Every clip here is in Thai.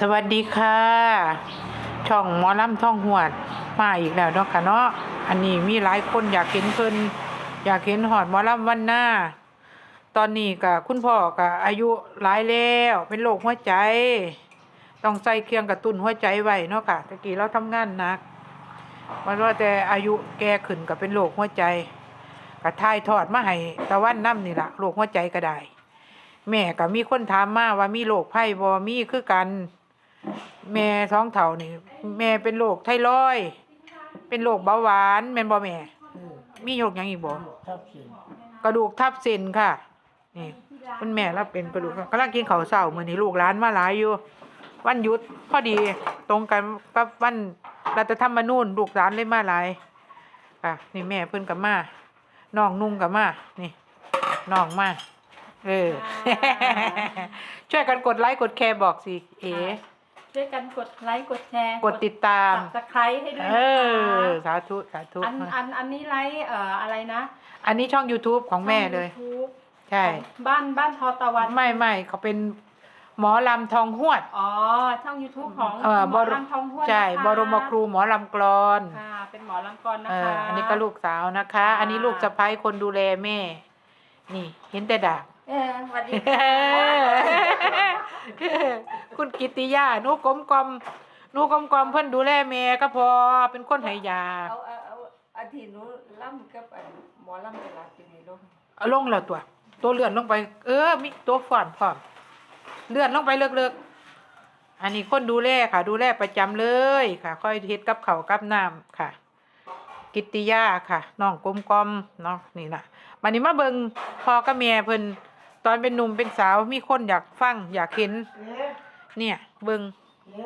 สวัสดีค่ะ ช่องหมอลำท่องหวด มาอีกแล้วเนาะค่ะเนาะอันนี้มีหลายคนอยากเห็นเพิ่นอยากเห็นหอดหมอลำวันหน้า ตอนนี้กับคุณพ่อกับอายุหลายแล้วเป็นโรคหัวใจ ต้องใส่เครื่องกระตุ้นหัวใจไว้เนาะค่ะตะกี้เราทำงานหนักมันว่าแต่อายุแก่ขึ้นกับเป็นโรคหัวใจกระทายทอดมาให้ตะวันน้ำนี่ละโรคหัวใจก็ได้ แม่ก็มีคนถามมาว่ามีโรคไพ่บ่มีคือกัน แม่ท้องเฒ่านี่ แม่เป็นโรคไทรอยด์เป็นโรคเบาหวานแม่นบ่แม่อืมมีโรคหยังอีกบ่ทับสินกระดูกทับเส้นค่ะ นี่คุณแม่รับเป็นกระดูกกำลังกินข้าวเช้ามื้อนี้ลูกหลานมาหลายอยู่ วันหยุดพอดีตรงกันกับวันรัฐธรรมนูญลูกหลานเลยมาหลายค่ะนี่แม่เพิ่นกับมาน้องนุ่งกับมานี่น้องมา เออ ช่วยกันกดไลค์กดแชร์บอกสิ เอ๋ช่วยกันกดไลค์กดแชร์กดติดตามตะไคร้ให้ด้วยเอนะอสาธุสาธุคะอันอันอันนี้ไลค์เอ่ออะไรนะ อันนี้ช่อง YouTube ของแม่เลยช่อง YouTube ใช่ของบ้านบ้านทอตะวัน ไม่ไม่เขาเป็นหมอลำทองหวด อ๋อ ช่อง YouTube ของเออหมอบรลำทองห้วยใช่นะคะบรมครูหมอลำกรอนค่ะ เป็นหมอลำกรนะเอคะออันนี้ก็ลูกสาวนะคะค่ะอันนี้ลูกสะใภ้คนดูแลแม่ นี่ เห็นแต่ดาบ เออสวัสดีค่ะคุณกิตติยาหนูกลมกลมหนูกลมกลมเพิ่นดูแลแม่ก็พอเป็นคนให้ยาเอาเอาเอาอาทิตย์หนูล่ำกับอันหมอล่ำจะรับอยู่ในโลกเอาลงแล้วตัว ตัวเลื่อนลงไป เออ มีตัวฝ่อนพร้อมเลื่อนลงไปเลิกๆอันนี้คนดูแลค่ะ ดูแลประจำเลยค่ะ ค่อยเฮ็ดกับเขาวกับน้ำค่ะ กิตติยาค่ะน้องกลมกลมเนาะนี่นะวันนี้มาเบิงพ่อกับแม่เพิ่น ตอนเป็นหนุ่มเป็นสาวมีคนอยากฟังอยากเห็น เนี่ยเบิง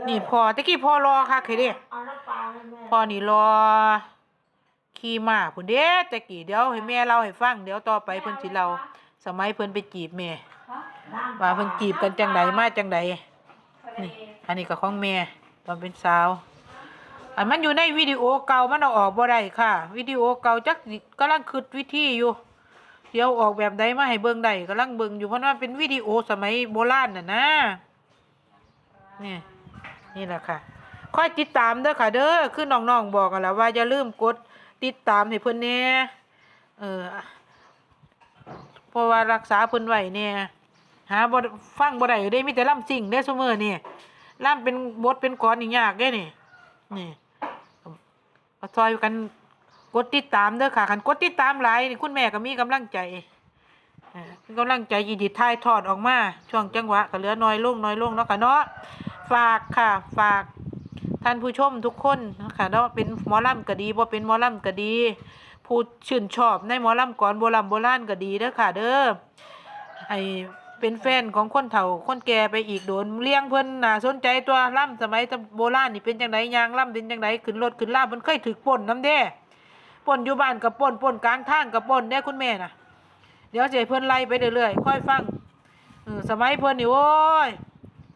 นี่พ่อตะกี้พ่อรอค่ะเคยเด้เอาน้ำปลาให้แม่พ่อนี่รอขี่ม้าพุ่นเด้ตะกี้เดี๋ยวให้แม่เล่าให้ฟังเดี๋ยวต่อไปเพิ่นสิเล่าสมัยเพิ่นไปจีบแม่น้ำว่าเพิ่นจีบกันจังไดมาจังไดนี่อันนี้ก็ของแม่ตอนเป็นสาว อันมันอยู่ในวิดีโอเก่ามันเอาออกบ่ได้ค่ะ วิดีโอเก่าจักสิกำลังคิดวิธีอยู่ เดี๋ยวออกแบบใดมาให้เบิ่งได้กำลังเบิ่งอยู่เพราะว่าเป็นวิดีโอสมัยโบราณน่ะนะนี่นี่แหละค่ะคอยติดตามเด้อค่ะ เด้อคือน้องๆบอกกันแล้วว่าอย่าลืมกดติดตามให้เพิ่นแน่เออเพราะว่ารักษาเพิ่นไว้เนี่ยหาบ่ฟังบ่ได้เด้มีแต่ล่ำสิ่งเด้ซุมื้อนี่ล่ำเป็นบทเป็นกลอนนี่ยากเด้นี่นี่ก็ซอยกัน กดติดตามเด้อค่ะคันกดติดตามหลายนี่คุณแม่ก็มีกำลังใจเอ่อมีกำลังใจยีดีถ่ายทอดออกมา ช่วงจังหวะก็เหลือน้อยลงน้อยลงเนาะค่ะเนาะฝากค่ะฝากท่านผู้ชมทุกคนนะคะเนาะเป็นหมอลำก็ดีบ่เป็นหมอลำก็ดี ผู้ชื่นชอบในหมอลำก่อนโบราณโบราณก็ดีเด้อค่ะ เด้อให้เป็นแฟนของคนเฒ่าคนแก่ไปอีกโดนเลี้ยงเพิ่นน่าสนใจตัวล่ำสมัยโบราณนี่เป็นจังไดยางล่ำเป็นจังไดขึ้นรถขึ้นลามันเคยถึกป่นน้ำเด้ ป่นอยู่บ้านกับป่นป่นกลางทางกับป่นเด้คุณแม่น่ะเดี๋ยวจเพิ่อนไล่ไปเรื่อยๆค่อยฟังเออสมัยเพิ่อนนี่โอ้ย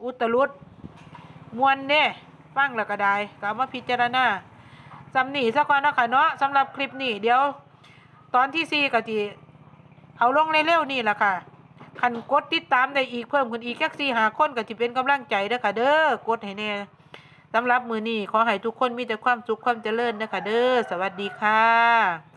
อุตลุดมวนเด้ฟังแล้วก็ได้ก็เอามาพิจารณาสำนีซะก่อนนะคะเนาะสำหรับคลิปนี้เดี๋ยว ตอนที่สี่ก็จีเอาลงเร็วๆนี่แหละค่ะคันกดติดตามได้อีกเพิ่มขึ้นอีกแค่สี่หาคนก็จะเป็นกำลังใจเด้อค่ะเด้อกดให้แน่ สำหรับมือนี้ขอให้ทุกคนมีแต่ความสุขความเจริญนะคะเด้อสวัสดีค่ะ